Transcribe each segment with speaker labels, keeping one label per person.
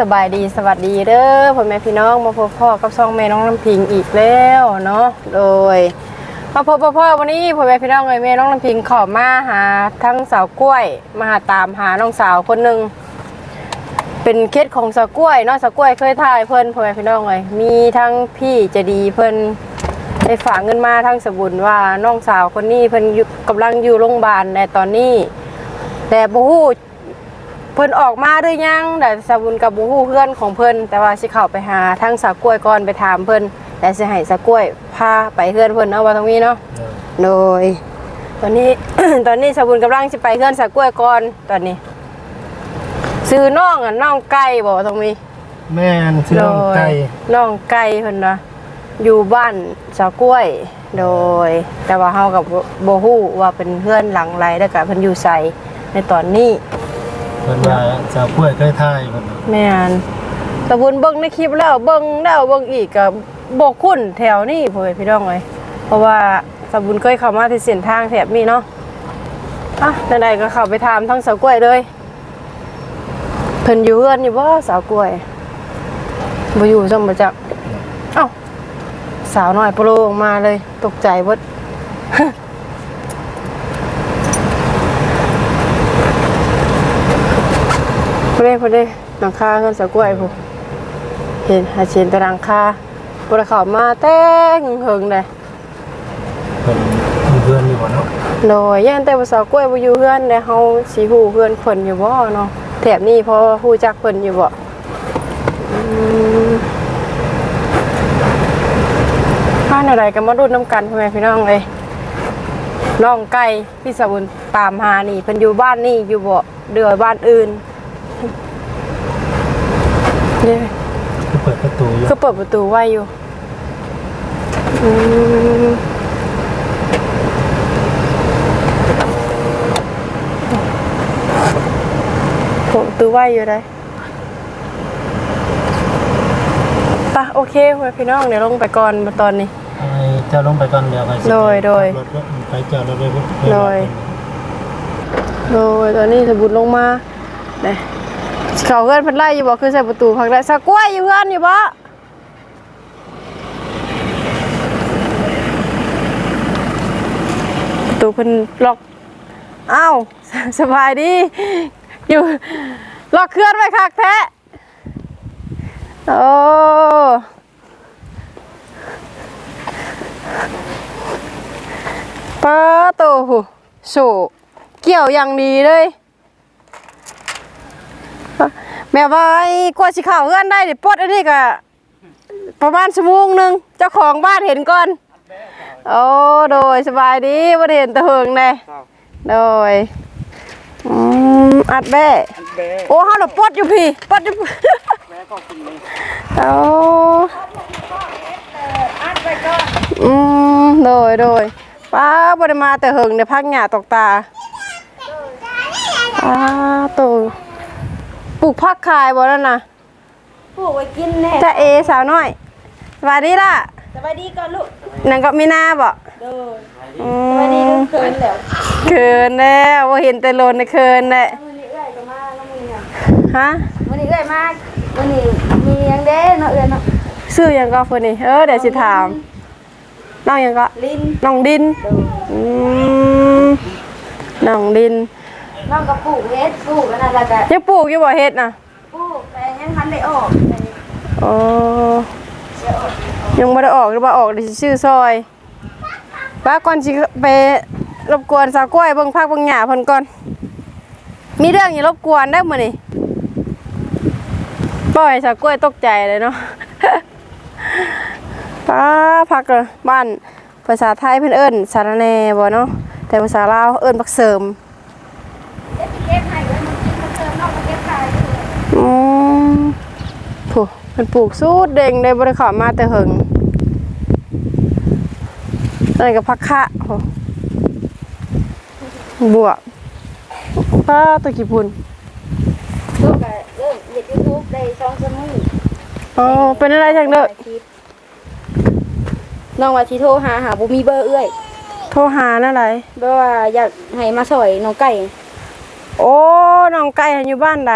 Speaker 1: สบายดีสวัสดีเด้อพ่อแม่พี่น้องมาพบพ่อกับช่องแม่น้องน้ำพิงอีกแล้วเนาะโดยมาพบพ่อพอวันนี้พ่อแม่พี่น้องเลยแม่น้องน้ำพิงขอมาหาทั้งสาวกล้วย มาหาตามหาน้องสาวคนหนึ่งเป็นเคสของสาวกล้วยเนาะสาวกล้วยเคยถ่ายเพิ่นพ่อแม่พี่น้องเลยมีทั้งพี่จะดีเพิ่นได้ฝากเงินมาทั้งสบุญว่าน้องสาวคนนี้เพิ่นอยู่กำลังอยู่โรงพยาบาลในตอนนี้ แต่บ่ฮู้ เพิ่นออกมาหรือยังแต่สาบุญกับบูฮู้เพื่อนของเพิ่นแต่ว่าสิเข้าไปหาทั้งสากล้วยก่อนไปถามเพิ่นแต่สิให้สากล้วยพาไปเพื่อนเพิ่นเนาะว่าตรงนี้เนาะโดย ตอนนี้ ตอนนี้สาบุญกำลังสิไปเพื่อนสากล้วยก่อนตอนนี้ซื้อน้องอะน้องไก่บ่ตรงนี้
Speaker 2: แม่นชื่อน้องไก่
Speaker 1: น้องไก่เพิ่นนะอยู่บ้านสากล้วย โดย แต่ว่าเฮากับบ่ฮู้ว่าเป็นเพื่อนหลังไรแล้วก็เพิ่นอยู่ไสในตอนนี้
Speaker 2: เพิ่นว่าสาวกล้วยเคยทายเพิ่นน่ะ
Speaker 1: แม่นตะบุญเบิ่งในคลิปแล้วเบิ่งแล้วเบิ่งอีกก็บ่คุ้นแถวนี้พ่อแม่พี่น้องเอ้ยเพราะว่าตะบุญเคยเข้ามาที่เส้นทางแถบนี้เนาะอะจังไดก็เข้าไปถามทั้งสาวกล้วยเลยเพิ่นอยู่เฮือนอยู่บ่สาวกล้วยบ่อยู่ซ้ํบ่จักเอ้าสาวน้อยโปรออกมาเลย ตกใจเบิด พอได้พอได้หลังคาเงินสะกล้วยผมเห็นหาเชียนตารางคาบริเขามาแต้งเหิงเลย
Speaker 2: เพิ่นมีเพื่อนอยู่บ่เนาะ
Speaker 1: โดยย่านแต่ภาษากล้วยบ่อยู่เพื่อนแต่เฮาสิฮู้เพื่อนเพิ่นอยู่บ่เนาะแถบนี้พอฮู้จักเพิ่นอยู่บ่อืมผ่านอะไรก็มาดูน้ำกันพ่อแม่พี่น้องเอ้ยน้องไก่พี่สาวบุญตามหานี่เพิ่นอยู่บ้านนี่อยู่บ่เดือบ้านอื่นเนี่ย
Speaker 2: คือเปิดประตูอยู่
Speaker 1: ก็เปิดประตูไว้อยู่อืมเปิดประตูไว้อยู่ได้ปะโอเคเว้ยพี่น้องเดี๋ยวลงไปก่อนมาตอนนี้
Speaker 2: ให้เจ้าลงไปก่อนเดี๋ยวไปสิ
Speaker 1: โดยโดย
Speaker 2: รถก็ไปจอดรถไปพุ่น
Speaker 1: โดย โดยตอนนี้สบุดลงมาเด้ เขาเพื่อนเพันไล่อยู่บ่คือใส่ประตูพักได้สักล้วยอยู่เพื่อนอยู่บ่ประตูเพิ่นล็อกอ้าวสบายดีอยู่ล็อกเคลื่อนไว้คักแท้โอ้ป้าโตหูโสเกี่ยวอย่างดีเลย แม่ว่าไอ้กว่าสิเข้าเฮือนได้เดี๋ยวปลดอันนี้ก็ประมาณชั่วโมงหนึงเจ้าของบ้านเห็นก่อน โอ้โดยสบายดีบ่ได้เห็นแตะเหิงเลยโดยอืมอัดแบ้โอ้เฮาน่ะปลดอยู่พี่ปลดอยู่โอ้อืมโดยโดยป้าบ่ได้มาแต่เหิงได้พักหญ้าตกตาป้าโตป ลูกผักขายบ่นั่นน่ะ
Speaker 3: ปลูกไว้กินแน่
Speaker 1: จะเอสาวน้อยสวัสดีล่ะ
Speaker 3: สบายดีก่อนลูก
Speaker 1: นั่นก็มีหน้าบ่
Speaker 3: เด้อ
Speaker 1: อื
Speaker 3: สบายดี
Speaker 1: ม
Speaker 3: ลูกเคินแล้ว
Speaker 1: เคินแน่ว่าเห็นแต่โลนน่ะเคินแน่
Speaker 3: วันนี้เอื้อยก็มาแล้วมึงเนี่ย
Speaker 1: ฮะ
Speaker 3: วันนี้เอื้อยมากวันนี้มีหยังเด้เนาะเอื้อยเนาะ
Speaker 1: ชื่อหยังก็เพิ่นนี่เออเดี๋ยวสิถามน้องหยังก็
Speaker 3: ลิ้น
Speaker 1: น้องดิน
Speaker 3: เด้อ
Speaker 1: อืมน้องดิน
Speaker 3: น้องก็ปลูกเฮ็ดปลูกอันนั้นแล้วก็
Speaker 1: ยังปลูกอยู่บ่เฮ็ดน่ะ
Speaker 3: ปลูกแต่ยังทันได้ออก
Speaker 1: อ๋อยังบ่ได้ออกหรือว่าออกเดี๋ยวสิชื่อซอยป้าก่อนสิไปรบกวนสาวกล้วยเบิ่งพักเบิ่งหญ้าเพิ่นก่อน มีเรื่องอย่ารบกวนได้มื้อนี้ปล่อยสาวกล้วยตกใจเลยเนาะป้าพักเลยบ้านภาษาไทยเพิ่นเอิ้นสารแหน่บ่เนาะแต่ภาษาลาวเอิ้นบักเสริม
Speaker 3: เฮ็ดเก็บให้เอื้อยมันกินมันเติมนอกมาเก็บขาย
Speaker 1: อืมผู้ มันปลูกสูดเด้งได้บริขอมาแต่หึงอะไรกับพักคะโหบวกป้าตัวกี่ปุ่น
Speaker 3: ลูกก็เริ่มเฮ็ด YouTube ได้2ชั่วโมง
Speaker 1: อ๋อเป็นอะไรจังเด้อ
Speaker 3: น้องว่าสิโทรหาหาบ่มีเบอร์เอื้อย
Speaker 1: โทรหานั่นไร
Speaker 3: แปลว่าอยากให้มาซอยน้องไก่
Speaker 1: โอ้ น้องไก่อยู่บ้านใด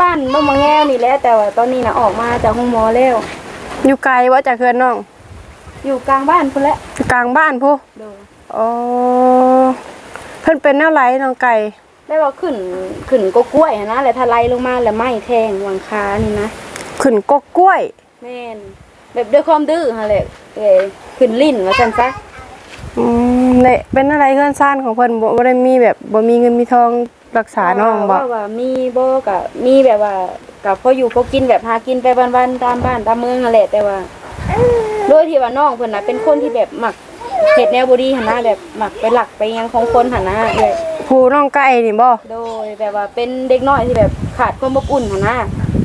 Speaker 3: บ้านบ่มาแง้วนี่แหละแต่ว่าตอนนี้น่ะออกมาจากห้องหมอแล้ว
Speaker 1: อยู่ไกลว่าจากเพื่อนน้อง
Speaker 3: อยู่กลางบ้านพุ่นแหละ
Speaker 1: อยู่กลางบ้านผู้
Speaker 3: โดย
Speaker 1: อ๋อเพิ่นเป็นแนวไรน้องไก่
Speaker 3: ได้ว่าขึ้นขึ้นก็กล้วยหั้นนะแล้วถ้าไล่ลงมาแล้วไหม้แทงหวังคานี่นะ
Speaker 1: ขึ้นกกกล้วย
Speaker 3: แม่นแบบด้วยความดื้อหั่นแหละเอ้ยขึ้นลิ้นว่าซั่นซะ
Speaker 1: อืมเนี่ยเป็นอะไรเพื่อนซ่านของเพิ่นบ่บ่ได้มีแบบบ่มีเงินมีทอง รักษาน้องบ่
Speaker 3: ว่าว่ามีบ่ก็มีแบบว่าก็พออยู่พอกินแบบหากินไปวันๆตามบ้านตามเมืองนั่นแหละแต่ว่าโดยที่ว่าน้องเพิ่นน่ะเป็นคนที่แบบมักเฮ็ดแนวบ่ดีหั่นนะแบบมักไปหลักไปหยังของคนหั่นนะเลย
Speaker 1: ผู้น้องไก่นี่บ่
Speaker 3: โดยแบบว่าเป็นเด็กน้อยที่แบบขาดความอบอุ่นหั่นนะ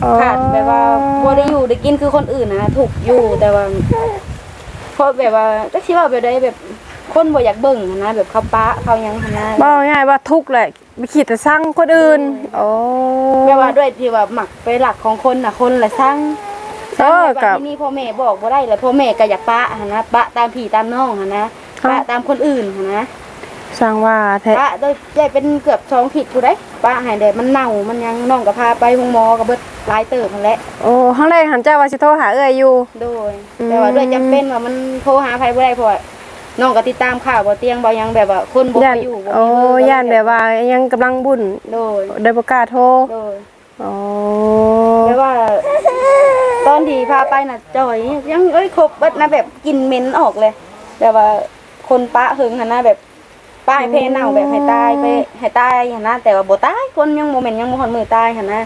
Speaker 1: อ๋อ
Speaker 3: ขาดแบบว่าบ่ได้อยู่ได้กินคือคนอื่นนะถูกอยู่แต่ว่าเพราะแบบว่าจักสิว่าแบบใดแบบ คนบ่อยากเบิ่งหั่นนะแบบเขาปะเขาหยังหั่นนะ
Speaker 1: บ่ง่ายว่าทุกข์แหละไปขีดแต่สร้างคนอื่น โอ้
Speaker 3: แบบว่าด้วยที่ว่าหมักไปหลักของคนน่ะคนละสร้างสร้างแบบว่าที่นี่พ่อแม่บอกบ่ได้แล้วพ่อแม่ก็อยากปะหั่นนะปะตามพี่ตามน้องหั่นนะปะตามคนอื่นหั่นนะ
Speaker 1: สร้างว่าแท้
Speaker 3: ปะโดยใหญ่เป็นเกือบสองผิดกูได้ปะให้ได้มันเน่ามันยังน้องก็พาไปโรงหมอก็เบิดหลายเติบนั่นแหละ
Speaker 1: โอ้ครั้งแรกหันเจ้าว่าสิโทรหาเอ้ยอยู่
Speaker 3: โดย
Speaker 1: อืม
Speaker 3: แต่ว่าด้วยจำเป็นว่ามันโทรหาใครบ่ได้เพราะว่า น้องก็ติดตามข่าวบ่เตียงบ่หยังแบบว่าคนบ่
Speaker 1: ย่าน
Speaker 3: ไปอยู่บ่
Speaker 1: โอ้
Speaker 3: มีเบอร์
Speaker 1: ย่านแบบว่ายังกำลังบุญ
Speaker 3: โดย
Speaker 1: ได้บ่กล้าโทร
Speaker 3: โดย
Speaker 1: อ๋อ
Speaker 3: แบบว่า ตอนที่พาไปน่ะจอยยังเอ้ยครบเบิดนะแบบกลินเหม็นออกเลยแบบว่าคนปะหึงหันนะแบบป้ายเพเน่าแบบให้ตายไปให้ตายหันนะแต่ว่าบ่ตายคนยังโมเมนต์ยังบ่ฮอดมือตายหันนะ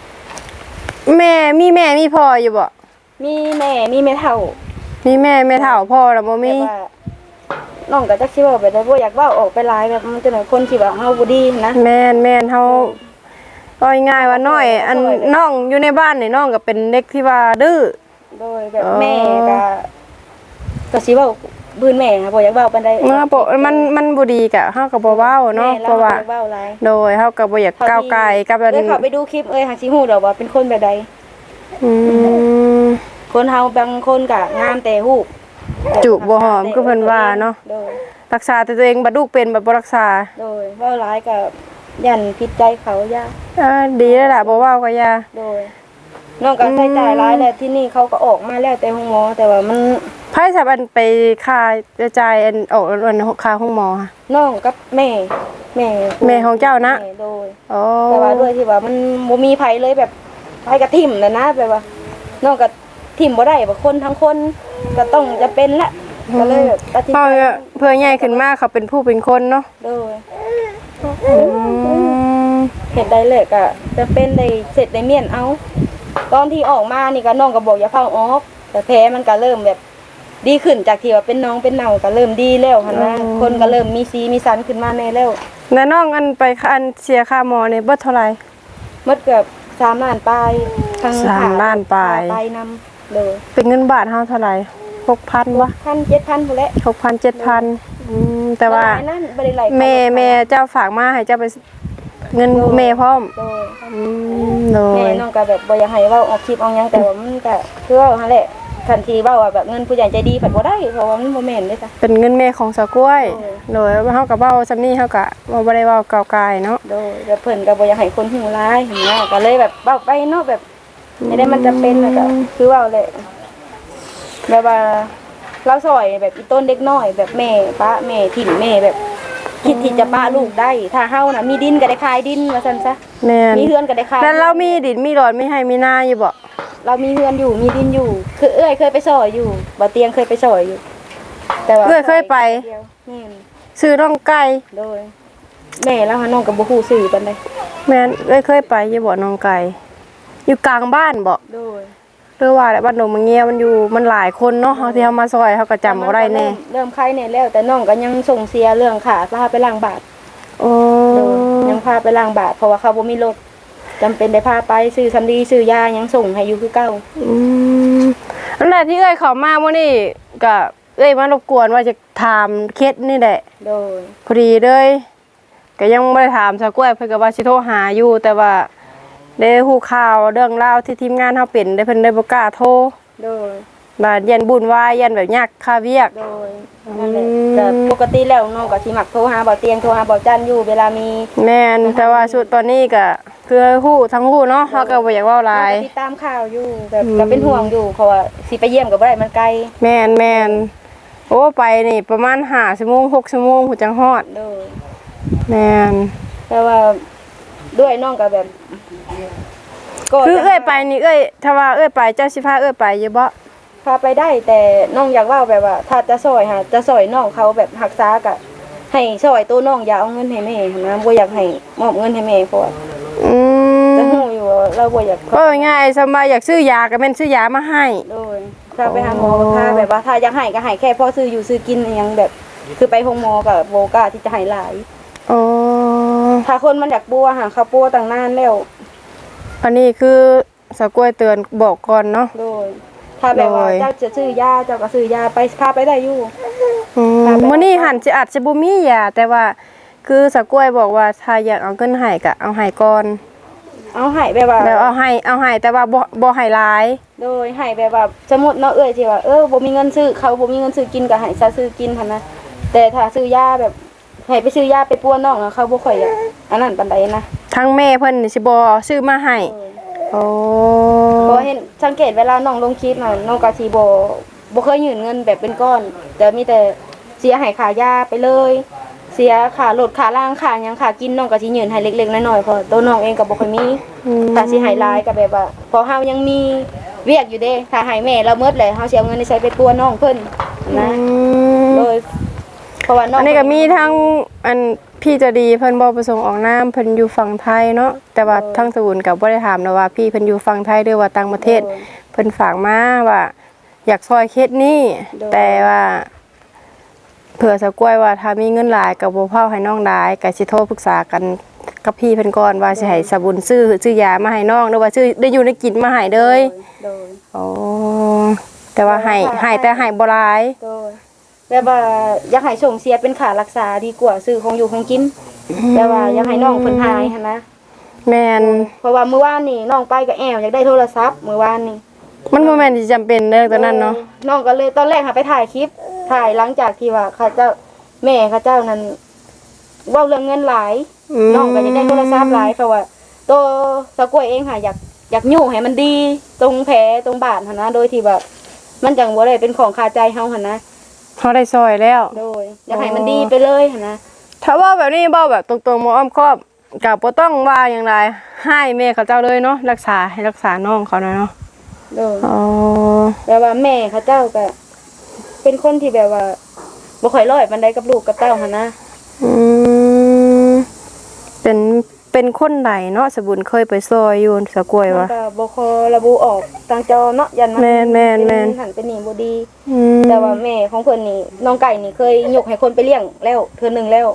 Speaker 1: แม่มีแม่มีพ่ออยู่บ่
Speaker 3: มีแม่มีแม่เฒ่า
Speaker 1: มีแม่แม่เฒ่าพ่อแล้วบ่มี
Speaker 3: แบบว่า น้องก็จักสิเว้าแบบใดบ่อยากเว้าออกไปหลายแบบมันจะหน่อยคนที่ว่าเฮาบ่ดีนะ
Speaker 1: แม่นแม่นเฮาเอาง่ายๆว่าน้อย อันน้องอยู่ในบ้านนี่น้องก็เป็นเด็กที่ว่าดื้อ
Speaker 3: โดยแบบ
Speaker 1: อ๋อ
Speaker 3: แม่ก็ก็สิเว้าพื้นแม่ค่ะบ่อยากเว้าปานใด
Speaker 1: เมื่อปกมันมันบ่ดีกะเฮาก็บ่เว้าเนาะ
Speaker 3: แม่
Speaker 1: เพราะว่า
Speaker 3: บ่อยกเว้าหลาย
Speaker 1: โดยเฮาก็บ่อยากก้าวไกลกับอัน
Speaker 3: เอ้ยเขาไปดูคลิปเอ้ยหาสิฮู้ดอกว่าเป็นคนแบบใด
Speaker 1: อืม
Speaker 3: คนเฮาบางคนก็งามแต่ฮู้
Speaker 1: จุบ่หอมคือเพิ่นว่าเนาะ
Speaker 3: โดย
Speaker 1: รักษาแต่ตัวเองบัดลูกเป็นบัดบ่รักษา
Speaker 3: โดยเว้าหลายก็ยันผิดใจเขาย่า
Speaker 1: เออดีแล้วล่ะบ่เว้าก็อย่า
Speaker 3: โดยน้องก็ใช้จ่ายหลายแล้วที่นี่เขาก็ออกมาแล้วแต่ห้องหมอ แต่ว่ามัน
Speaker 1: ไผสับอันไปค่าจ่ายอันออกอันค่าห้องหมอค่ะ
Speaker 3: น้องกับแม่ แม่
Speaker 1: แม่ของเจ้านะ
Speaker 3: แม่โดย
Speaker 1: อ๋อ
Speaker 3: แต่ว่าด้วยที่ว่ามันบ่มีไผเลยแบบไผกระทิ่มเลยนะแบบว่าน้องก็ ทิ่มบ่ได้ว่าคนทั้งคนก็ต้องจะเป็นละก็เลยแบบตัดสิน
Speaker 1: เฮา
Speaker 3: ใจ
Speaker 1: เพื่อใหญ่ขึ้นมาเขาเป็นผู้เป็นคนเนาะ
Speaker 3: โดย
Speaker 1: อืม
Speaker 3: เห็ดได้เลยก็จะเป็นได้เสร็จได้เมียนเอา ตอนที่ออกมานี่ก็น้องก็บอกอย่าเฝ้าออกแต่แผลมันก็เริ่มแบบดีขึ้นจากที่ว่าเป็นน้องเป็นเน่าก็เริ่มดีแล้วหันนะคนก็เริ่มมีสีมีสันขึ้นมาในแล้ว
Speaker 1: แล้วน้องอันไปค่าอันเสียค่าหมอนี่เบิดเท่าไหร่
Speaker 3: หมดเกือบสามล้านปลายทาง
Speaker 1: สามล้านปลาย
Speaker 3: ไปนำ เลย
Speaker 1: เป็นเงินบาทเฮาเท่าไหร่6,000บ่
Speaker 3: พันเจ็ดพันพอแล้ว
Speaker 1: 6,000 7,000อืมแต่ว่า
Speaker 3: บ่ได้นั่นบ่ได้ไหล
Speaker 1: แม่แม่เจ้าฝากมาให้เจ้าไปเงินแม่พร้อม
Speaker 3: โดย
Speaker 1: อืมโด
Speaker 3: แม่
Speaker 1: ย
Speaker 3: น้องก็แบบบ่อยากให้เว้าออกคลิปออกหยังแต่ว่ามันก็คือว่าหั่นแหละทันทีเว้าว่าแบบเงินผู้ใหญ่ใจดีผัดบ่ได้เพราะว่ามันบ่แม่นเด้จ้ะ
Speaker 1: เป็นเงินแม่ของสาวกล้วย
Speaker 3: โอ้ย
Speaker 1: โดยเฮากับเว้าซำนี้เฮาก็บ่บ่ได้เว้าก้าวไกลเนาะ
Speaker 3: โดยแบบเพิ่นก็บ่อยากให้คนหูร้ายเห็นไหมก็เลยแบบเว้าไปเนาะแบบ ไม่ได้มันจะเป็นแล้วก็คือเว้าเลยแบบว่าเราซอยแบบอีต้นเด็กน้อย แบบแม่ป้าแม่ถิ่นแม่แบบ คิดที่จะป้าลูกได้ ถ้าเฮาน่ะมีดินก็ได้ขายดินว่าซั่นซะ
Speaker 1: แม่น
Speaker 3: มีเฮือนก็ได้ขาย
Speaker 1: แล้วเรามีดินมีหลอดมีให้มีนาอยู่บ่
Speaker 3: เรามีเฮือนอยู่มีดินอยู่ คือเอ้อยเคยไปซอยอยู่บ่เตียงเคยไปซอยอยู่ แต่ว่า
Speaker 1: เอ้ยเคยไป
Speaker 3: เดียวแม่น
Speaker 1: ซื้อน้องไก่
Speaker 3: โดย แม่แล้วหาน้องก็บ่ฮู้ชื่อปานใด
Speaker 1: แม่นเอ้ยเคยไปอยู่บ่น้องไก่ อยู่กลางบ้านบ่
Speaker 3: โดย
Speaker 1: หรือว่าแหละบ้านดงมะเงียมันอยู่มันหลายคนเนาะเฮาที่เฮามาซอยเฮาก็จำบ่ได้แน่
Speaker 3: เริ่มเริ่มไข้แน่แล้ว แต่น้องก็ยังส่งเสียเรื่องขาพาไปล้างบาท
Speaker 1: โอ้
Speaker 3: โดยยังพาไปล้างบาทเพราะว่าเขาบ่มีรถจำเป็นได้พาไปซื้อสำลีซื้อยายังส่งให้อยู่คือเก่า
Speaker 1: อืมนั่นแหละที่เอ้ยเข้ามามื้อนี้ก็เอ้ยมารบกวนว่าจะถามเคสนี่แหละ
Speaker 3: โดย
Speaker 1: พอดีเลยก็ยังไม่ได้ถามสาวกล้วยเพิ่นก็ว่าสิโทรหาอยู่แต่ว่า ได้ฮู้ข่าวเรื่องราวที่ทีมงานเฮาเป็นได้เพิ่นได้บ่กล้าโทร
Speaker 3: โดย
Speaker 1: บาดยันบุญวายยันแบบยากค่าเวียก
Speaker 3: โดยนั่นแหละ
Speaker 1: อืม
Speaker 3: แต่ปกติแล้วน้องก็สิมักโทรหาเบาเตียงโทรหาเบาจันอยู่เวลามี
Speaker 1: แม่นแต่ว่าชุดตอนนี้ก็คือฮู้ทั้งฮู้เนาะเฮาก็บ่อยากเว้าหลาย
Speaker 3: น้องก็ติดตามข่าวอยู่แบบก็เป็นห่วงอยู่เพราะว่าสิไปเยี่ยมก็บ่ได้มันไกล
Speaker 1: แม่นแม่นโอ้ไปนี่ประมาณ5ชั่วโมง6ชั่วโมงผู้จังฮอด
Speaker 3: โดย
Speaker 1: แม่น
Speaker 3: แต่ว่า ด้วยน้องก็แบบก็
Speaker 1: คือเอ้ยไปนี่เอ้ยถ้าว่าเอ้ยไปเจ้าสิพาเอ้ยไปอยู่บ่
Speaker 3: พาไปได้แต่น้องอยากเว่าแบบว่า ถ้าจะซอยหาจะซอยน้องเขาแบบหักษากะให้ซอยตัวน้องอย่าเอาเงินให้แม่หั้นนะบ่อยากให้มอบเงินให้แม่เพราะว่า
Speaker 1: อืม
Speaker 3: จะฮู้อยู่ว่าเราบ่อยาก
Speaker 1: ก็ง่ายๆสมายอยากซื้อยาก็แม่นซื้อยามาให้
Speaker 3: โดยถ้าไปหาหมอก็พาแบบว่าถ้าอยากให้ก็ให้แค่พอซื้ออยู่ซื้อกินอหยังแบบ คือไปโรงหมอก็บ่กล้าที่จะให้หลาย
Speaker 1: อ๋อ
Speaker 3: ถ้าคนมันอยากปัวหาเขาปัวตั้งนานแล้ว
Speaker 1: อันนี้คือสะกล้วยเตือนบอกก่อนเนาะ
Speaker 3: โดย ถ้าแบบว่า
Speaker 1: โดย
Speaker 3: เจ้าจะซื้อยาเจ้าก็ซื้อยาไปพาไปได้อยู่
Speaker 1: อืม
Speaker 3: ค่ะแบบ
Speaker 1: มื้อนี้หันสิอาจสิบ่มียาแต่ว่าคือสะกล้วยบอกว่าถ้าอยากเอาเงินให้ก็เอาให้ก่อน
Speaker 3: เอาให้แบบว่า
Speaker 1: แล้วเอาให้เอาให้แต่ว่าบ่บ่ให้หลาย
Speaker 3: โดยให้แบบว่าสมมติเนาะเอ้ยที่ว่าเออบ่มีเงินซื้อเขาบ่มีเงินซื้อกินก็ให้ซะซื้อกินหั่นนะแต่ถ้าซื้อยาแบบ ให้ไปซื้อยาไปปัวน้องอะเขาบ่ค่อยอยากอันนั้นปานใดนะ
Speaker 1: ทั้งแม่เพิ่นนี่สิบ่ซื้อมาให้โอ้
Speaker 3: เพราะเห็นสังเกตเวลาน้องลงคลิปน่ะน้องก็สิบ่บ่เคยยืนเงินแบบเป็นก้อน แต่มีแต่เสียให้ค่ายาไปเลย เสียค่ารถค่าล่างค่าหยังค่ากินน้องก็สิยืนให้เล็กๆน้อยๆเพราะตัวน้องเองก็บ่ค่อยมี
Speaker 1: อืม
Speaker 3: ถ้าสิให้หลายก็แบบว่าเพอเฮายังมีเวียกอยู่เด้ถ้าให้แม่เราเมิดเลยเฮาสิเอาเงินนี่ใช้ไปปัวน้องเพิ่นนะ
Speaker 1: อืม
Speaker 3: โดย เพราะว่าน้อง
Speaker 1: อันนี้ก็มีทั้งอันพี่ใจะดีเพิ่นบ่ประสงค์ออกนามเพิ่นอยู่ฝั่งไทยเนาะแต่ว่าทั้งสกุลก็บ่ได้ถามนะว่าพี่เพิ่นอยู่ฝั่งไทยหรือว่าต่างประเทศ เพิ่นฝากมาว่า อยากซอยเคสนี้แต่ว่าเผื่อสะกล้วยว่าถ้ามีเงินหลายกับบ่เผาให้น้องได้ก็สิโทรปรึกษากันกับพี่เพิ่นก่อนว่าสิให้สบุญซื้อซื้อยามาให้น้องหรือว่าซื้อได้อยู่ได้กินมาให้เลย
Speaker 3: โดย
Speaker 1: โอ้แต่ว่าให้ให้แต่ให้บ่หลาย
Speaker 3: โดย แบบว่าอยากให้ส่งเสียเป็นค่ารักษาดีกว่าซื้อของอยู่ของกินแต่ว่าอยากให้น้องเพิ่นหายหั่นนะ
Speaker 1: แม่น
Speaker 3: เพราะว่ามื้อวานนี่น้องไปกับแอวอยากได้โทรศัพท์มื้อวานนี่
Speaker 1: มันบ่แม่นสิจำเป็นเด้อตอนนั้นเนาะ
Speaker 3: น้องก็เลยตอนแรกหาไปถ่ายคลิป ถ่ายหลังจากที่ว่าเขาเจ้าแม่เขาเจ้านั้นเว้าเรื่องเงินหลาย
Speaker 1: ม
Speaker 3: น้องก็จะได้โทรศัพท์หลายเพราะว่าตัวสะกล้วยเองค่ะอยากอยากอยู่ให้มันดี ตรงแผลตรงบาดหั่นนะโดยที่แบบมันจังบ่ได้เป็นของคาใจเฮาหั่นนะ
Speaker 1: เขาได้ซอยแล้ว
Speaker 3: โดยอยากให้มันดีไปเลยหั่นนะ
Speaker 1: ถ้าว่าแบบนี้เบ้าแบบตรงๆบ่อ้อมครอบกับบ่ต้องว่าอย่างไรให้แม่เขาเจ้าเลยเนาะรักษาให้รักษาน้องเขาหน่อยเนาะ
Speaker 3: โดย
Speaker 1: อ๋อ
Speaker 3: แบบว่าแม่เขาเจ้าก็เป็นคนที่แบบว่าบ่ค่อยร้อยปานใดกับลูกกับเต้าหั่นนะ
Speaker 1: อืมเป็น เป็นคนใดเนาะสบุญเคยไปซอยอยู่สะกวย
Speaker 3: มัน
Speaker 1: วะ
Speaker 3: ก็บ่คอระบุออกทางจอเนาะยัน
Speaker 1: แม่นแม่นแม่น
Speaker 3: หันเป็นหนี่บ่ดี
Speaker 1: อืม
Speaker 3: แต่ว่าแม่ของเพิ่นนี่น้องไก่นี่เคยยกให้คนไปเลี้ยงแล้วเทื่อหนึงแล้ว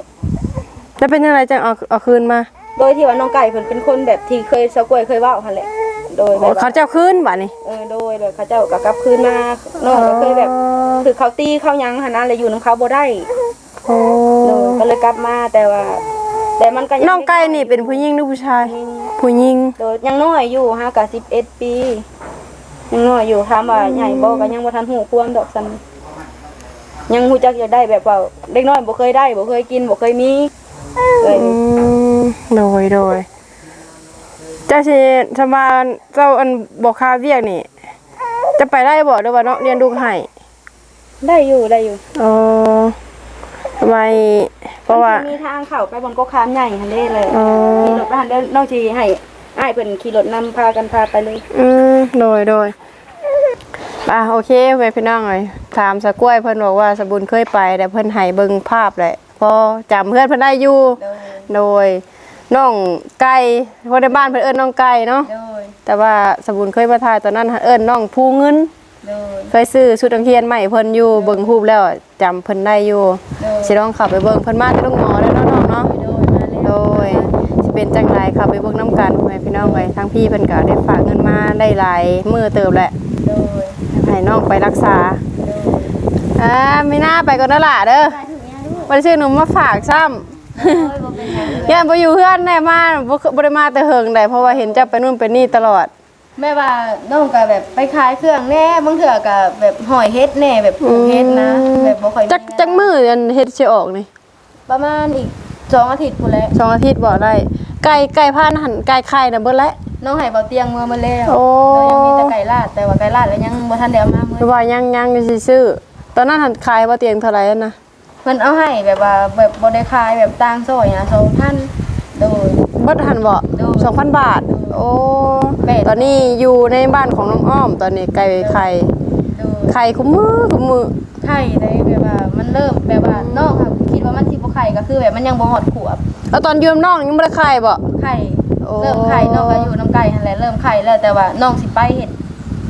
Speaker 1: แล้วเป็นยังไงจังเอาเอาคืนมา
Speaker 3: โดยที่ว่าน้องไก่เพิ่นเป็นคนแบบที่เคยเซากล้วยเคยเว้าหั่นแหละ โดยแบ
Speaker 1: โอ้
Speaker 3: บ
Speaker 1: เขาเจ้าคืนบัดนี้
Speaker 3: เออโดยแบบเขาเจ้าก็กลับคืนมาน้องก็เคยแบบคือเขาตีเขาหยังหั่นนะเลยอยู่นํเขาบ่ได้
Speaker 1: โอ้
Speaker 3: โดยก็เลยกลับมาแต่ว่า แต่มันก็ยัง
Speaker 1: น้องไก่นี่เป็นผู้หญิงหรือผู้ชาย ผู้หญิง
Speaker 3: โดยยังน้อยอยู่ฮะก็11ปียังน้อยอยู่ถามว่าใหญ่บ่ก็ยังบ่ทันฮู้ความดอกซันยังฮู้จักอยากได้แบบว่าเด็กน้อยบ่เคยได้บ่เคยกินบ่เคยมีเลย
Speaker 1: อืมโดยโดยเจ้าสิสมานเจ้าอันบอกค่าเวียกนี่ จะไปได้บ่หรือว่าเนาะเรียนดูให้
Speaker 3: ได้อยู่ได้อยู่
Speaker 1: อ๋อทำไมเพ ราะว่า
Speaker 3: มันสิมีทางเข้าไปบนก็คามใหญ่หั่นเด้เลย
Speaker 1: อ๋อ
Speaker 3: ขี่รถไปหันเด้อนอกทีให้อ้ายเพิ่นขี่รถนำพากันพาไปเลย
Speaker 1: อืมโดยโดยอะโอเคไปพี่น้องเลยถามสะกล้วยเพิ่นบอกว่าสะบุญเคยไป แต่เพิ่นให้เบิ่งภาพแหละพอจำเพื่อนเพิ่นได้อยู่ โดยน้องไก่คนในบ้านเพิ่นเอิ้นน้องไก่เนาะ
Speaker 3: โดย
Speaker 1: แต่ว่าสบุญเคยมาถ่ายตอนนั้นเอิ้นน้องผู้เงิน
Speaker 3: โดย
Speaker 1: เคยซื้อชุดนักเรียนใหม่เพิ่นอยู่เบิ่งรูปแล้วจำเพิ่นได้อยู่
Speaker 3: โดย
Speaker 1: สิลองขับไปเบิ่งเพิ่นมาแต่ลูกหมอแล้วเนาะน้องเนาะ
Speaker 3: โดยมาแล้ว
Speaker 1: โดยสิเป็นจังไรขับไปเบิ่งน้ำกันพ่อแม่พี่น้องไว้ทั้งพี่เพิ่นก็ได้ฝากเงินมาได้หลายมื้อเติบแหละ
Speaker 3: โดย
Speaker 1: ให้น้องไปรักษา
Speaker 3: โดย
Speaker 1: อ่าไม่น่าไปก่อนเด้อล่ะเด้อบ่ได้ซื้อหนุ่มมาฝากซ้ำ
Speaker 3: บ่เป็นหยัง
Speaker 1: ย่านบ่อยู่เฮือนได้มาบ่เคบ่ได้มาแต่เฮิงได้เพราะว่าเห็นเจ้าไปนู่นไปนี่ตลอด
Speaker 3: แม่ว่าน้องก็แบบไปขายเครื่องแน่บางเถื่อก็แบบหอยเฮ็ดแน่แบบปลูกเฮ็ดนะ แบบบ่ค่อยมี
Speaker 1: จักจักมืออันเฮ็ดสิออกนี่
Speaker 3: ประมาณอีกสองอาทิตย์พุ่นแหละ
Speaker 1: สองอาทิตย์บ่ได้ ไก่ไก่พันหันไก่ไข่น่ะเบิดแล้ว
Speaker 3: น้องให้เบาเตียงมือมาแล้ว
Speaker 1: โอ้
Speaker 3: แล้วยังมีแต่ไก่ลาดแต่ว่าไก่ลาดแล้วยังบ่ทันได้เอามามื้อ
Speaker 1: ว่ายังยังสิซื้อตอนนั้นหันขายบ่เตียงเท่าไหร่นะ
Speaker 3: เพิ่นเอาให้แบบว่าแบบบ่ได้ขายแบบต่างซอยนะ2,000โดย
Speaker 1: เบิดหันบ่
Speaker 3: ดู
Speaker 1: 2,000บาท โอ้
Speaker 3: แปด
Speaker 1: ตอนนี้อยู่ในบ้านของน้องอ้อม ตอนนี้ไก่ไข่
Speaker 3: โดย
Speaker 1: ไข่คุมมือคุมมือ
Speaker 3: ไข่ได้แบบว่า มันเริ่มแบบว่าน้องค่ะคิดว่ามันสิบ่ไข่ก็คือแบบมันยังบ่ฮอดขวบ
Speaker 1: แล้วตอนอยืมน้องยังบ่ได้ไข่บ่
Speaker 3: ไข่
Speaker 1: โอ้
Speaker 3: เริ่มไข่น้องก็อยู่น้ำไก่นั่นแหละเริ่มไข่แล้วแต่ว่าน้องสิไปเฮ็ด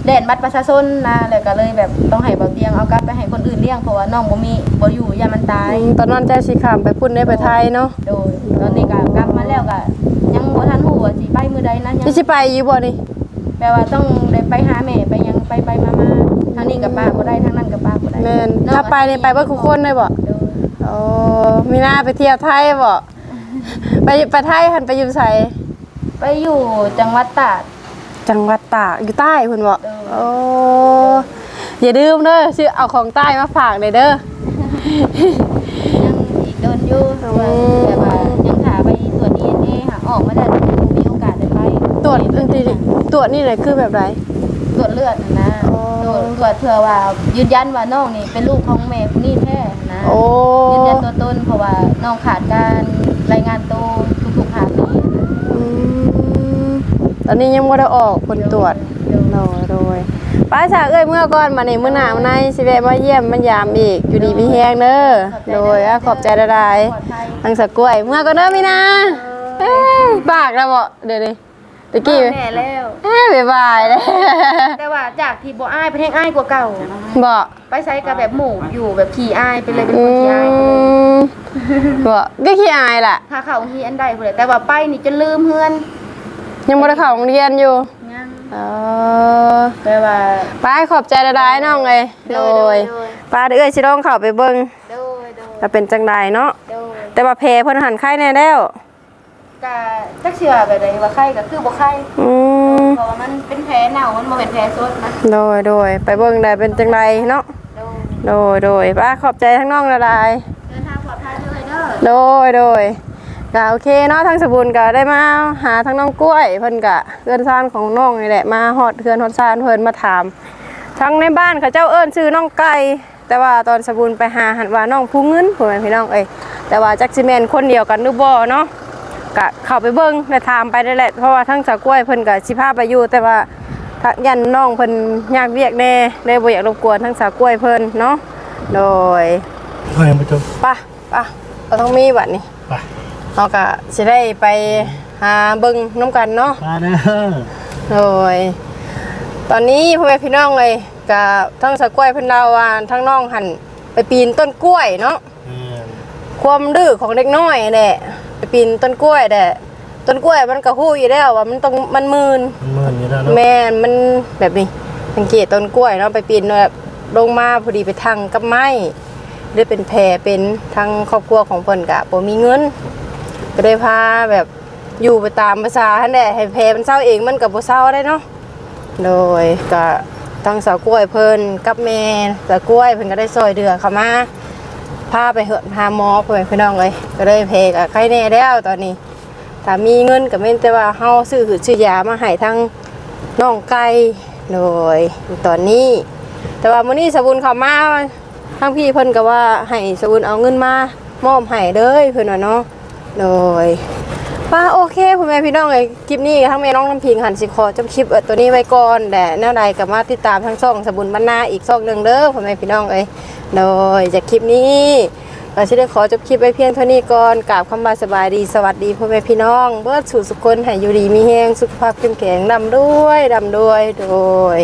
Speaker 3: แล่นบัตรประชาชนนะแล้วก็เลยแบบต้องให้เบาเตียงเอากลับไปให้คนอื่นเลี้ยงเพราะว่าน้องบ่มีบ่อยู่อย่ามันตาย
Speaker 1: อืมตอนนั้นใจสิขามไปพุ่นได้ไปไทยเนาะ
Speaker 3: โดยตอนนี้ก็กลับมาแล้วก็ยังบ่ทันฮู้ ว่าสิไปมื้อใดนะยัง
Speaker 1: นี่สิไปอยู่บ่นี่
Speaker 3: แปลว่าต้องได้ไปหาแม่ไปยังไปไปมามาทางนี้กับป้าบ่ได้ทางนั้นกับป้าบ่ได้
Speaker 1: แม่น
Speaker 3: อง
Speaker 1: ถ้าไปนี่ไปเบิดทุกคนได้บ่
Speaker 3: โดย
Speaker 1: โอ้มีหน้าไปเที่ยวไทยบ่ไปไปไทยหันไปอยู่ไส
Speaker 3: ไปอยู่จังหวัดตราด
Speaker 1: จังหวัดตากอยู่ใต้พุ่นบ่
Speaker 3: เออ
Speaker 1: โอ้อย่าลืมเด้อซื้อเอาของใต้มาฝากหน่อยเด้อ
Speaker 3: ยังอีกโดนอยู่แต่ว่า
Speaker 1: อืม
Speaker 3: แต่ว่ายังถาไปตรวจ DNA หาออกมาได้มีโอกาสได้ไป
Speaker 1: ตร วจอันที่ตรวจนี่แหละคือแบบไร
Speaker 3: ตรวจเลือดนะ
Speaker 1: อ๋อ
Speaker 3: ตรวจตรวจเพื่อว่ายืนยันว่าน้องนี่เป็นลูกของแม่คนนี้แท้นะ
Speaker 1: โอ้
Speaker 3: ยืนยันตัวตนเพราะว่าน้องขาดการรายงานตัวทุกๆหาปี
Speaker 1: อืมตอนนี้ยังไม่ได้ออกผลตรวจโดยโดยป้าสาเอ้ยเมื่อก่อนมาในมื้อหน้ามื้อในสิแวะมาเยี่ยมมันยามอีกอยู่ดีมีแฮงเด้อโดยอะขอบใจหลาย
Speaker 3: ปลอดภัย
Speaker 1: ๆทางสะกล้วย เมื่อก่อนเด้อมีนาเอ้ยปากแล้วบ่เดี๋ยวดิ ตะกี้
Speaker 3: แน่แล้ว
Speaker 1: เอ้ยบ๊ายบายเลย
Speaker 3: แต่ว่าจากที่บ่อายไปแท่งอายกว่าเก่า
Speaker 1: บ่
Speaker 3: ไปใช้กับแบบหมู่อยู่แบบขี่อายไปเลยเป็น
Speaker 1: อื
Speaker 3: คนขี่อายไปเลย
Speaker 1: มบ่ก็ขี้อายล่ะ
Speaker 3: ถ้าเขาฮีอันใดพุ่นแหละแต่ว่าไปนี่จะลืมเฮือน
Speaker 1: ยังบ่ได้เข้าโรงเรียนอยู่
Speaker 3: ยัง
Speaker 1: เออ
Speaker 3: แต่ว่า
Speaker 1: ป้าขอบใจหลายๆน้องเลย
Speaker 3: โด
Speaker 1: โด
Speaker 3: ย
Speaker 1: ย
Speaker 3: โดย
Speaker 1: ป้าเอ้ยสิลองเข้าไปเบิ่ง
Speaker 3: โดยโดย
Speaker 1: ว่าเป็นจังใดเนาะ
Speaker 3: โดย
Speaker 1: แต่ว่าแพ้เพิ่นหันไข้แน่แล้ว
Speaker 3: กะจักเชื่อแบบใดว่าไข้ก็คือบ่ไข้
Speaker 1: อืม
Speaker 3: เพราะว่ามันเป็นแผลเน่ามันบ่เป็นแผลสดนะ
Speaker 1: โดยโดยไปเบิ่งได้เป็นจังใดเนาะ
Speaker 3: โดย
Speaker 1: โดยโดยป้าขอบใจทั้งน้องหลาย
Speaker 3: เดินทางปลอดภัยเลยเด้อ
Speaker 1: ๆโดยโดยก็โอเคเนาะทางสบุญก็ได้มาหาทั้งน้องกล้วย เพิ่นก็เพื่อนซ่านของน้องนี่แหละมาฮอดเพื่อนฮอดซ่านเพิ่นมาถามทั้งในบ้านเขาเจ้าเอิ้นชื่อน้องไก่แต่ว่าตอนสบุญไปหาหันว่าน้องผู้เงินพ่อแม่พี่น้องเอ้ยแต่ว่าจักสิแม่นคนเดียวกันหรือบ่เนาะ ก็เข้าไปเบิ่งและถามไปได้แหละ เพราะว่าทั้งสาวกล้วยเพิ่นก็สิพาไปอยู่แต่ว่าถ้ายันน้องเพิ่นยากเวียกแน่เลยบ่อยากรบกวนทั้งสาวกล้วยเพิ่นเนาะโดย
Speaker 2: เอายังประจบ
Speaker 1: ไป่ะป่ะเราต้องมีบัดนี้
Speaker 2: ไป
Speaker 1: เราก็สิได้ไปหาเบิ่งน้ำกันเนาะ
Speaker 2: ไปเด้อ
Speaker 1: โดยตอนนี้พ่อแม่พี่น้องเลยกับทั้งสะกล้วยเพิ่นเล่าว่าทั้งน้องหันไปปีนต้นกล้วยเนาะ
Speaker 2: แม่น
Speaker 1: ความดื้อของเด็กน้อยแหละ ไปปีนต้นกล้วยแต่ต้นกล้วยมันก็ฮู้อยู่แล้วว่ามันต้องมันมืน
Speaker 2: มันมืดอยู่แล้วเนาะ
Speaker 1: แม่นมันแบบนี้สังเกตต้นกล้วยเนาะไปปีนแบบลงมาพอดีไปทางกับไม้หรือเป็นแผลเป็นทางครอบครัวของเพิ่นกะบ่มีเงิน ก็ได้พาแบบอยู่ไปตามภาษาหั่นแหละให้แผลมันเศร้าเองมันก็บ่เศร้าได้เนาะโดยก็ทางสาวกล้วยเพิ่นกับแม่สาวกล้วยเพิ่นก็ได้ซอยเดือเข้ามา พาไปเหอนพาหมอเพิ่นพี่น้องเลยก็เลยเพก็ไข้แน่แล้วตอนนี้ถ้ามีเงินก็แม่แต่ว่าเฮาซื้อหือซื้อยามาให้ทั้งน้องไก่โดยตอนนี้ แต่ว่ามื้อนี้สบุญเขามาทั้งพี่เพิ่นก็ว่าให้สบุญเอาเงินมามอบให้เลยเพิ่นว่าเนาะโดย ป้าโอเคพ่อแม่พี่น้องเอ้ยคลิปนี้ทั้งแม่น้องน้ำพิงหันสิขอจบคลิปเออตัวนี้ไว้ก่อนแต่แนวใดก็มาติดตามทั้งช่องสบุญบรรณาอีกช่องหนึ่งเด้อพ่อแม่พี่น้องเอ้ยโดยจากคลิปนี้เราจะได้ขอจบคลิปไว้เพียงเท่านี้ก่อนกราบคำบาสบายดีสวัสดีพ่อแม่พี่น้อง เบิร์ดสู่สุขคนให้อยู่ดีมีแห้งสุขภาพเข้มแข็งดำด้วยดำด้วยโดย